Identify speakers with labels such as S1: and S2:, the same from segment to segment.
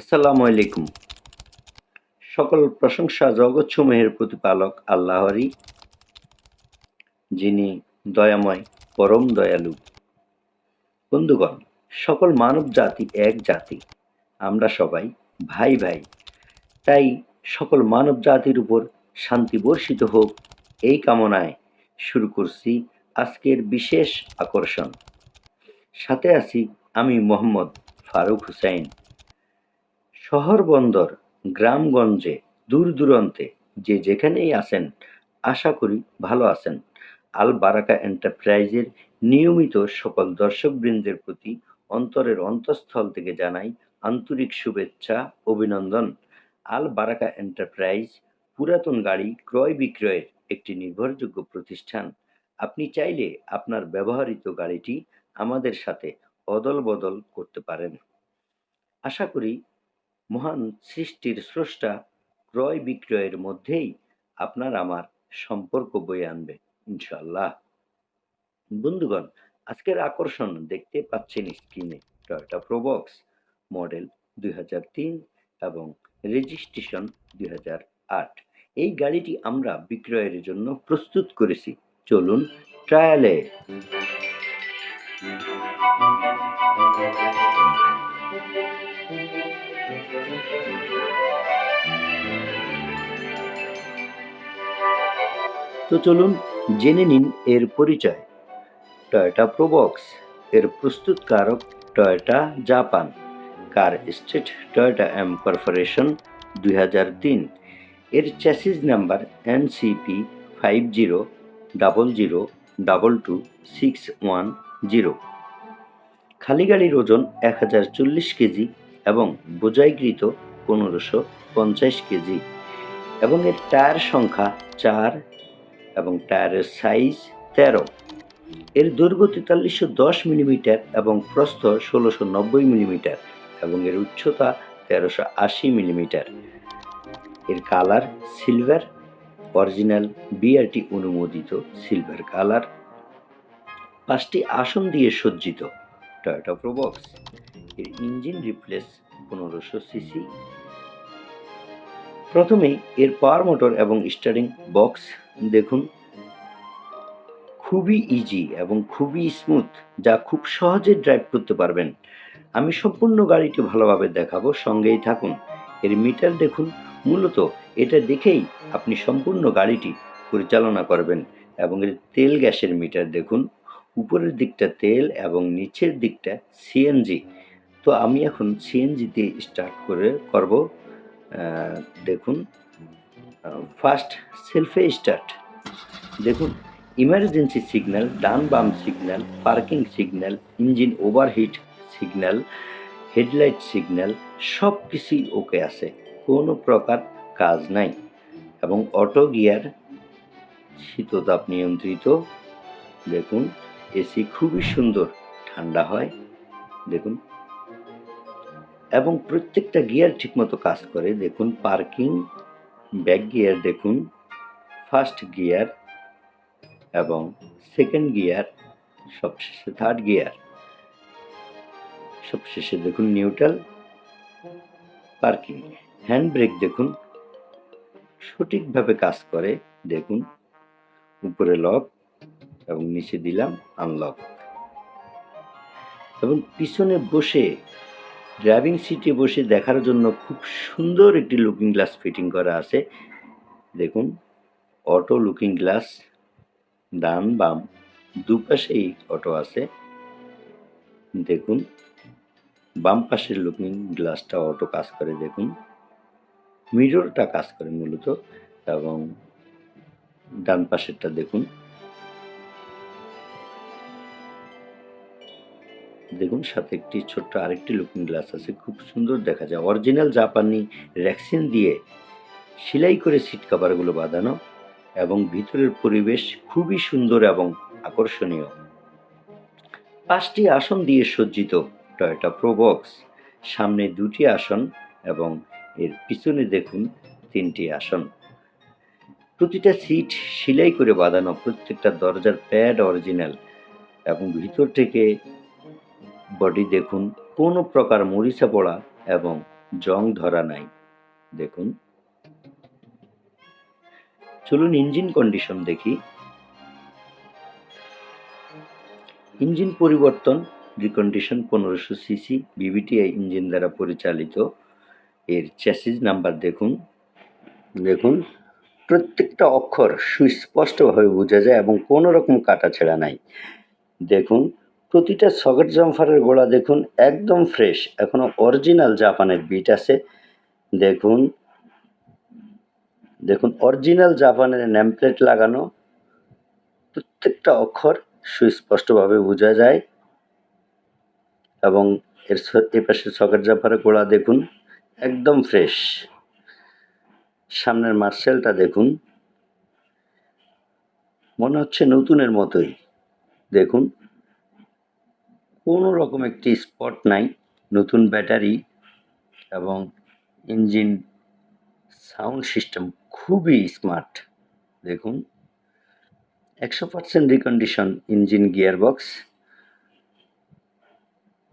S1: আসসালামু আলাইকুম। সকল প্রশংসা জগৎ জগৎসমূহের প্রতিপালক আল্লাহরই, যিনি দয়াময়, পরম দয়ালু। বন্ধুগণ, সকল মানব জাতি এক জাতি, আমরা সবাই ভাই ভাই। তাই সকল মানব জাতির উপর শান্তি বর্ষিত হোক এই কামনায় শুরু করছি আজকের বিশেষ আকর্ষণ। সাথে আছি আমি মোহাম্মদ ফারুক হুসাইন। শহর বন্দর গ্রামগঞ্জে দূর দূরান্তে যে যেখানেই আছেন, আশা করি ভালো আছেন। আল বারাকা এন্টারপ্রাইজের নিয়মিত সকল দর্শকবৃন্দের প্রতি অন্তরের অন্তঃস্থল থেকে জানাই আন্তরিক শুভেচ্ছা, অভিনন্দন। আল বারাকা এন্টারপ্রাইজ পুরাতন গাড়ি ক্রয় বিক্রয়ের একটি নির্ভরযোগ্য প্রতিষ্ঠান। আপনি চাইলে আপনার ব্যবহৃত গাড়িটি আমাদের সাথে অদল বদল করতে পারেন। আশা করি মহান সৃষ্টির স্রষ্টা ক্রয় বিক্রয়ের মধ্যেই আপনার আমার সম্পর্ক বয়ে আনবে ইনশাল্লাহ বন্ধুগণ, আজকের আকর্ষণ দেখতে পাচ্ছেন স্ক্রিনে টয়োটা প্রোবক্স মডেল দুই হাজার তিন এবং রেজিস্ট্রেশন দুই হাজার আট। এই গাড়িটি আমরা বিক্রয়ের জন্য প্রস্তুত করেছি। চলুন ট্রায়ালে। তো চলুন জেনে নিন এর পরিচয়। টয়োটা প্রোবক্স এর প্রস্তুতকারক Toyota Japan, car state Toyota M corporation দুই এর chassis number NCP five zero double zero double two six one zero. খালি গাড়ির ওজন এক হাজার চল্লিশ কেজি এবং বোঝাইকৃত পনেরোশো পঞ্চাশ কেজি। এবং এর টায়ার সংখ্যা চার এবং টায়ারের সাইজ তেরো। এর দৈর্ঘ্য তেতাল্লিশশো দশ মিলিমিটার এবং প্রস্থ ষোলোশো নব্বই মিলিমিটার এবং এর উচ্চতা তেরোশো আশি মিলিমিটার। এর কালার সিলভার, অরিজিনাল বিআরটি অনুমোদিত সিলভার কালার। পাঁচটি আসন দিয়ে সজ্জিত টয়োটা প্রোবক্স এর ইঞ্জিন রিপ্লেস পনেরোশো সিসি। প্রথমেই এর পাওয়ার মোটর এবং স্টারিং বক্স দেখুন। খুবই ইজি এবং খুবই স্মুথ যা খুব সহজে ড্রাইভ করতে পারবেন। আমি সম্পূর্ণ গাড়িটি ভালোভাবে দেখাবো, সঙ্গেই থাকুন। এর মিটার দেখুন, মূলত এটা দেখেই আপনি সম্পূর্ণ গাড়িটি পরিচালনা করবেন এবং এর তেল গ্যাসের মিটার দেখুন। উপরের দিকটা তেল এবং নিচের দিকটা সিএনজি তো আমি এখন সিএনজি দিয়ে স্টার্ট করে করব দেখুন ফার্স্ট সেলফে স্টার্ট দেখুন ইমার্জেন্সি সিগন্যাল ডান বাম signal parking signal engine overheat signal headlight signal সব কিছুই ওকে আছে, কোনো প্রকার কাজ নাই। এবং অটো গিয়ার শীততাপ নিয়ন্ত্রিত, দেখুন, এসি খুবই সুন্দর, ঠান্ডা হয়, দেখুন এবং প্রত্যেকটা গিয়ার ঠিকমতো কাজ করে। দেখুন, পার্কিং, ব্যাক গিয়ার দেখুন, ফার্স্ট গিয়ার এবং সেকেন্ড গিয়ার, সবশেষে থার্ড গিয়ার, সবশেষে দেখুন নিউট্রাল, পার্কিং, হ্যান্ড ব্রেক দেখুন, সঠিকভাবে কাজ করে, দেখুন, উপরে লক এবং নিচে দিলাম আনলক। এবং পিছনে বসে ড্রাইভিং সিটে বসে দেখার জন্য খুব সুন্দর একটি লুকিং গ্লাস ফিটিং করা আছে। দেখুন অটো লুকিং গ্লাস ডান বাম দুপাশেই অটো আছে। দেখুন, বাম পাশের লুকিং গ্লাসটা অটো কাজ করে, দেখুন। মিররটা কাজ করে মূলত এবং ডান পাশেরটা দেখুন। দেখুন, সাথে একটি ছোট্ট আরেকটি লুকিং গ্লাস আছে, খুব সুন্দর দেখা যায়। অরিজিনাল জাপানি র্যাক্সিন দিয়ে সেলাই করে সিট কাভারগুলো বাঁধানো এবং ভিতরের পরিবেশ খুবই সুন্দর এবং আকর্ষণীয়। পাঁচটি আসন দিয়ে সজ্জিত টয়োটা প্রোবক্স সামনে দুটি আসন এবং এর পিছনে দেখুন তিনটি আসন। প্রতিটা সিট সেলাই করে বাঁধানো প্রত্যেকটা দরজার প্যাড অরিজিনাল এবং ভিতর থেকে বডি দেখুন, কোনো প্রকার মরিচা পড়া এবং জং ধরা নাই। দেখুন। চলুন ইঞ্জিন কন্ডিশন দেখি। ইঞ্জিন পরিবর্তন, রিকন্ডিশন পনেরোশো সিসি, বিবিটিআই ইঞ্জিন দ্বারা পরিচালিত। এর চ্যাসিজ নাম্বার দেখুন। দেখুন, প্রত্যেকটা অক্ষর সুস্পষ্টভাবে বোঝা যায় এবং কোনো রকম কাটা ছেঁড়া নাই। দেখুন প্রতিটা সকেট জাম্পারের গোড়া দেখুন একদম ফ্রেশ এখনও অরিজিনাল জাপানের বিট আছে। দেখুন। দেখুন অরিজিনাল জাপানের নেমপ্লেট লাগানো। প্রত্যেকটা অক্ষর সুস্পষ্টভাবে বোঝা যায়। এবং এর এপাশে সকেট জাম্পারের গোড়া দেখুন, একদম ফ্রেশ সামনের মার্শেলটা দেখুন। মনে হচ্ছে নতুনের মতোই। দেখুন। কোনো রকম একটি স্পট নাই, নতুন ব্যাটারি এবং ইঞ্জিন সাউন্ড সিস্টেম খুবই স্মার্ট। দেখুন, একশো পার্সেন্ট রিকন্ডিশন ইঞ্জিন গিয়ারবক্স।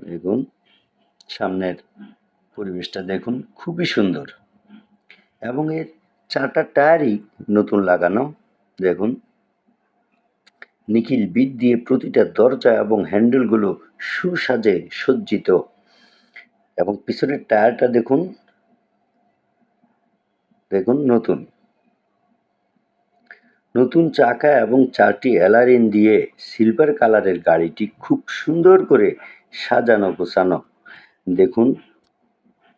S1: দেখুন, সামনের পরিবেশটা দেখুন, খুবই সুন্দর। এবং এর চারটা টায়ারই নতুন লাগানো। দেখুন নিখিল বিদ দিয়ে প্রতিটা দরজা এবং হ্যান্ডেলগুলো সুসাজে সজ্জিত। এবং পিছনের টায়ারটা দেখুন দেখুন নতুন। নতুন চাকা এবং চারটি অ্যালারিন দিয়ে সিলভার কালারের গাড়িটি খুব সুন্দর করে সাজানো গোছানো। দেখুন,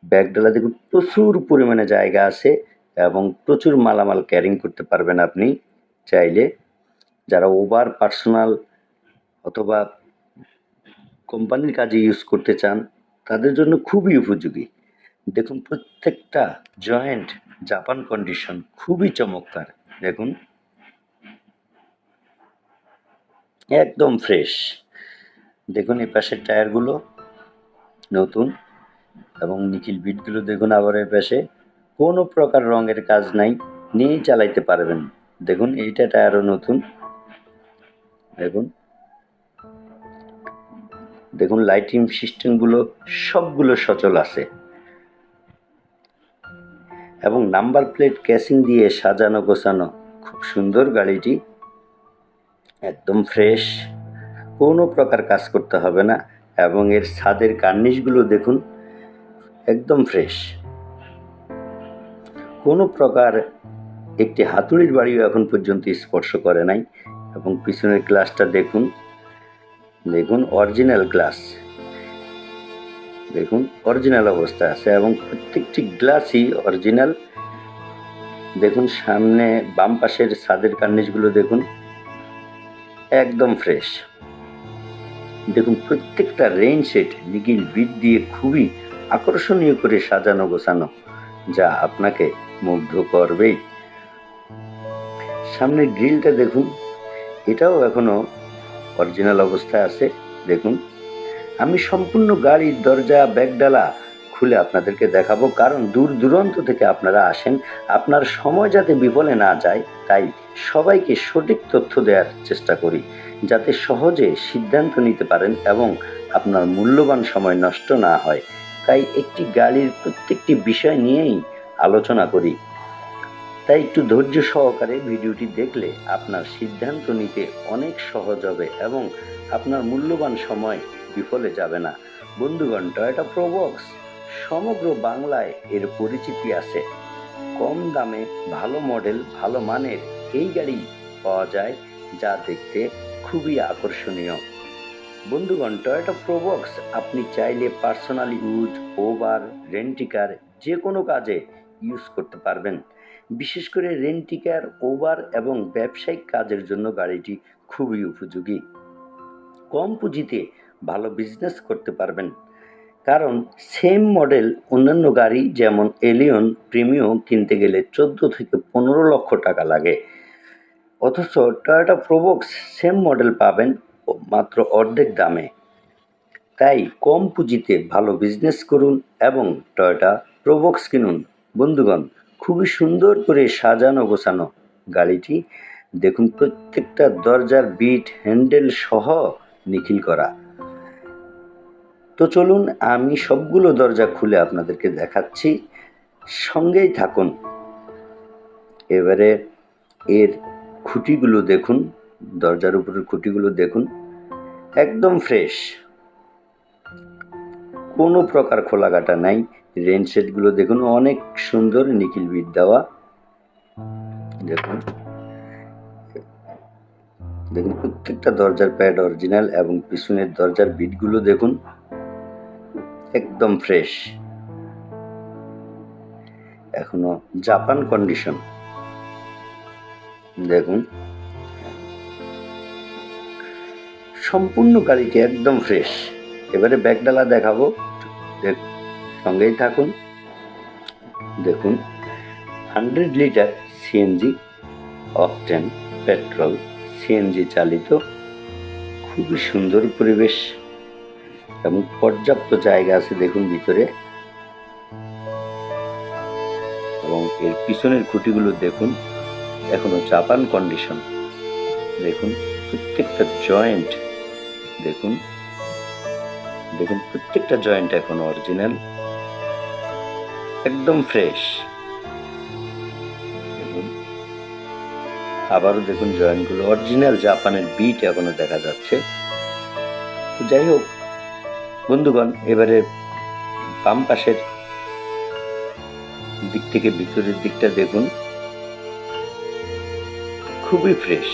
S1: ব্যাগডালা দেখুন, প্রচুর পরিমাণে জায়গা আছে এবং প্রচুর মালামাল ক্যারিং করতে পারবেন আপনি। চাইলে যারা ওভার পার্সোনাল অথবা কোম্পানির কাজে ইউজ করতে চান, তাদের জন্য খুবই উপযোগী। দেখুন, প্রত্যেকটা জয়েন্ট জাপান কন্ডিশন খুবই চমৎকার। দেখুন। একদম ফ্রেশ দেখুন, এই পাশের টায়ারগুলো নতুন এবং নিখিল বিটগুলো দেখুন আবার এই পাশে। কোনো প্রকার রঙের কাজ নাই, নিয়েই চালাইতে পারবেন। দেখুন, এইটা টায়ারও নতুন। দেখুন দেখুন লাইটিং সিস্টেমগুলো সবগুলো সচল আছে। এবং নাম্বার প্লেট ক্যাসিং দিয়ে সাজানো, গোছানো খুব সুন্দর গাড়িটি। একদম ফ্রেশ কোনো প্রকার কাজ করতে হবে না। এবং এর ছাদের কার্নিশগুলো দেখুন, একদম ফ্রেশ কোনো প্রকার একটি হাতুড়ির বাড়িও এখন পর্যন্ত স্পর্শ করে নাই। এবং পিছনের গ্লাসটা দেখুন। দেখুন অরিজিনাল গ্লাস দেখুন অরিজিনাল অবস্থা আছে এবং প্রত্যেকটি গ্লাসই অরিজিনাল দেখুন, সামনে বাম পাশের ছাদের কার্নিশগুলো দেখুন, একদম ফ্রেশ দেখুন, প্রত্যেকটা রেইন সেট নিগিল বিট দিয়ে খুবই আকর্ষণীয় করে সাজানো, গোছানো, যা আপনাকে মুগ্ধ করবেই। সামনের গ্রিলটা দেখুন এটাও এখনও অরিজিনাল অবস্থায় আছে। দেখুন, আমি সম্পূর্ণ গাড়ির দরজা, ব্যাগডালা খুলে আপনাদেরকে দেখাবো, কারণ দূর দূরান্ত থেকে আপনারা আসেন। আপনার সময় যাতে বিফলে না যায়, তাই সবাইকে সঠিক তথ্য দেওয়ার চেষ্টা করি, যাতে সহজে সিদ্ধান্ত নিতে পারেন এবং আপনার মূল্যবান সময় নষ্ট না হয়। তাই একটি গাড়ির প্রত্যেকটি বিষয় নিয়েই আলোচনা করি। তাই একটু ধৈর্য সহকারে ভিডিওটি দেখলে আপনার সিদ্ধান্ত নিতে অনেক সহজ হবে এবং আপনার মূল্যবান সময় বিফলে যাবে না। বন্ধুগণ টয়োটা প্রোবক্স সমগ্র বাংলায় এর পরিচিতি আছে। কম দামে ভালো মডেল, ভালো মানের এই গাড়ি পাওয়া যায় যা দেখতে খুবই আকর্ষণীয়। বন্ধুগণ টয়োটা প্রোবক্স আপনি চাইলে পার্সোনাল ইউজ ওভার রেন্টিকার যে কোনো কাজে ইউজ করতে পারবেন। বিশেষ করে রেন্টিকার, ওভার এবং ব্যবসায়িক কাজের জন্য গাড়িটি খুবই উপযোগী। কম পুঁজিতে ভালো বিজনেস করতে পারবেন। কারণ সেম মডেল অন্যান্য গাড়ি যেমন এলিয়ন প্রিমিও কিনতে গেলে চোদ্দ থেকে পনেরো লক্ষ টাকা লাগে। অথচ টয়োটা প্রোবক্স সেম মডেল পাবেন মাত্র অর্ধেক দামে। তাই কম পুঁজিতে ভালো বিজনেস করুন এবং টয়োটা প্রোবক্স কিনুন। বন্ধুগণ, খুবই সুন্দর করে সাজানো গোছানো গাড়িটি। দেখুন, প্রত্যেকটা দরজার বিট, হ্যান্ডেল সহ নিখিল করা। তো চলুন, আমি সবগুলো দরজা খুলে আপনাদেরকে দেখাচ্ছি। সঙ্গেই থাকুন। এবারে এর খুঁটিগুলো দেখুন, দরজার উপরের খুঁটিগুলো দেখুন। একদম ফ্রেশ। কোনো প্রকার খোলাকাটা নাই। রেন সেটগুলো দেখুন, অনেক সুন্দর নিখিল বিট দেওয়া। দেখুন। দেখুন, প্রত্যেকটা দরজার প্যাড অরিজিনাল এবং পিছনের দরজার বিটগুলো দেখুন। একদম ফ্রেশ এখনও জাপান কন্ডিশন দেখুন। সম্পূর্ণ গাড়িটি একদম ফ্রেশ এবারে ব্যাগডালা দেখাবো। দেখ- সঙ্গেই থাকুন। দেখুন hundred litre CNG octane petrol CNG চালিত খুবই সুন্দর পরিবেশ। এবং পর্যাপ্ত জায়গা আছে, দেখুন ভিতরে। এবং এর পিছনের খুঁটিগুলো দেখুন, এখনও জাপান কন্ডিশন দেখুন, প্রত্যেকটা জয়েন্ট দেখুন। দেখুন, প্রত্যেকটা জয়েন্ট এখন অরিজিনাল একদম ফ্রেশ আবারও দেখুন জয়েন্টগুলো অরিজিনাল জাপানের বিট এখনও দেখা যাচ্ছে। যাই হোক, বন্ধুগণ, এবারে বাম পাশের দিক থেকে ভিতরের দিকটা দেখুন। খুবই ফ্রেশ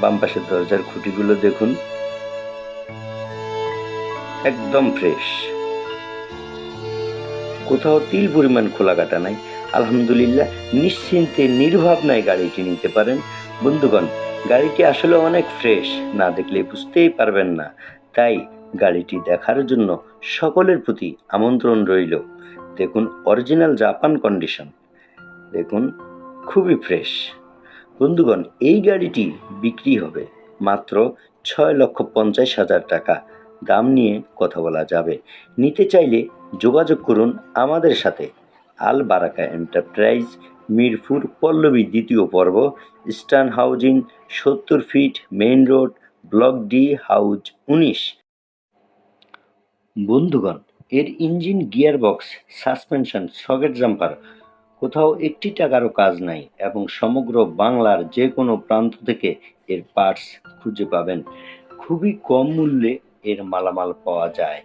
S1: বাম পাশের দরজার খুঁটিগুলো দেখুন। একদম ফ্রেশ কোথাও তিল পরিমাণ খোলা কাটা নাই। আলহামদুলিল্লাহ, নিশ্চিন্তে নির্ভাবনায় গাড়িটি নিতে পারেন। বন্ধুগণ, গাড়িটি আসলে অনেক ফ্রেশ, না দেখলে বুঝতেই পারবেন না। তাই গাড়িটি দেখার জন্য সকলের প্রতি আমন্ত্রণ রইল। দেখুন অরিজিনাল জাপান কন্ডিশন। দেখুন, খুবই ফ্রেশ। বন্ধুগণ, এই গাড়িটি বিক্রি হবে মাত্র ছয় লক্ষ পঞ্চাশ হাজার টাকা। দাম নিয়ে কথা বলা যাবে। নিতে চাইলে যোগাযোগ করুন আমাদের সাথে। আল বারাকা এন্টারপ্রাইজ, মিরপুর পল্লবী দ্বিতীয় পর্ব ইস্টার্ন হাউজিং, সত্তর feet, main road, block D, house উনিশ। বন্ধুগণ, এর engine gearbox, suspension, socket jumper, কোথাও একটি টাকারও কাজ নাই এবং সমগ্র বাংলার যে কোনো প্রান্ত থেকে এর পার্টস খুঁজে পাবেন। খুবই কম মূল্যে এর মালামাল পাওয়া যায়।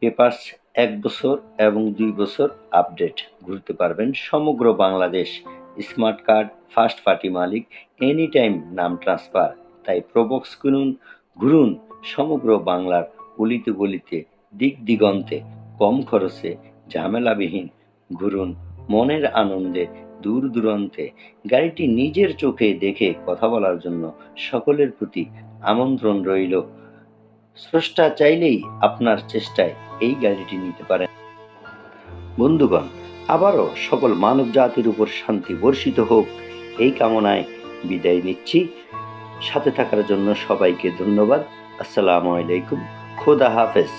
S1: পেপার্স এক বছর এবং দুই বছর আপডেট। ঘুরতে পারবেন সমগ্র Bangladesh. Smart card, first party মালিক এনি টাইম নাম ট্রান্সফার। তাই প্রবক্স কিনুন ঘুরুন সমগ্র বাংলার গলিতে গলিতে, দিক দিগন্তে, কম খরচে, ঝামেলাবিহীন। ঘুরুন মনের আনন্দে, দূর দূরান্তে। গাড়িটি নিজের চোখে দেখে কথা বলার জন্য সকলের প্রতি আমন্ত্রণ রইল। স্রষ্টা চাইলেই আপনার চেষ্টায় এই গাড়িটি নিতে পারেন। বন্ধুগণ, আবারও সকল মানব জাতির উপর শান্তি বর্ষিত হোক, এই কামনায় বিদায় নিচ্ছি। সাথে থাকার জন্য সবাইকে ধন্যবাদ। আসসালামু আলাইকুম। খোদা হাফেজ।